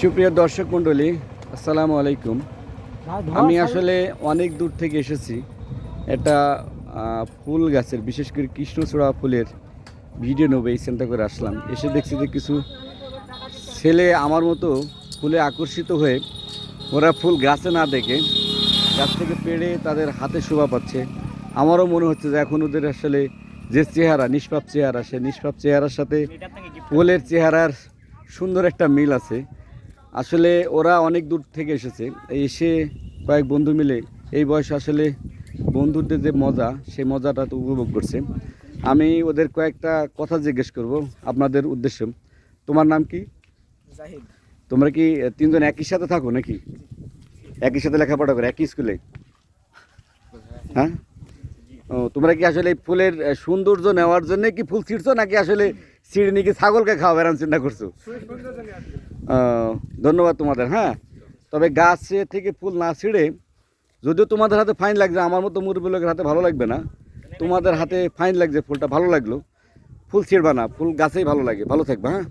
সুপ্রিয় দর্শক মণ্ডলী আসসালামু আলাইকুম। আমি আসলে অনেক দূর থেকে এসেছি। এটা ফুল গাছের বিশেষ করে কৃষ্ণচূড়া ফুলের ভিডিও নেব এই চিন্তা করে আসলাম। এসে দেখছি যে কিছু ছেলে আমার মতো ফুলে আকর্ষিত হয়ে ওরা ফুল গাছে না দেখে গাছ থেকে পেড়ে তাদের হাতে শোভা পাচ্ছে। আমারও মনে হচ্ছে যে এখন ওদের আসলে যে চেহারা নিষ্পাপ চেহারা সে নিষ্পাপ চেহারার সাথে ফুলের চেহারার সুন্দর একটা মিল আছে। আসলে ওরা অনেক দূর থেকে এসেছে। এসে কয়েক বন্ধু মিলে এই বয়সে আসলে বন্ধুদের যে মজা সেই মজাটা তো উপভোগ করছে। আমি ওদের কয়েকটা কথা জিজ্ঞেস করব আপনাদের উদ্দেশ্য। তোমার নাম কি? জাহিদ। তোমরা কি তিনজন একই সাথে থাকো নাকি? একই সাথে লেখাপড়া করো একই স্কুলে? হ্যাঁ? ও তোমরা কি আসলে এই ফুলের সৌন্দর্য নেওয়ার জন্য কি ফুল ছিঁড়ছো নাকি আসলে ছিঁড়ে নিয়ে কি ছাগলকে খাওয়া বেড়ান চিন্তা করছ? ধন্যবাদ তোমাদের হ্যাঁ? তবে গাছে থেকে ফুল না ছিঁড়ে, যদিও তোমাদের হাতে ফাইন লাগছে, আমার মতো মুরব্বী লোকের হাতে ভালো লাগবে না। তোমাদের হাতে ফাইন লাগছে, ফুলটা ভালো লাগল। ফুল ছিঁড়বা না, ফুল গাছেই ভালো লাগে। ভালো থাকবে হ্যাঁ?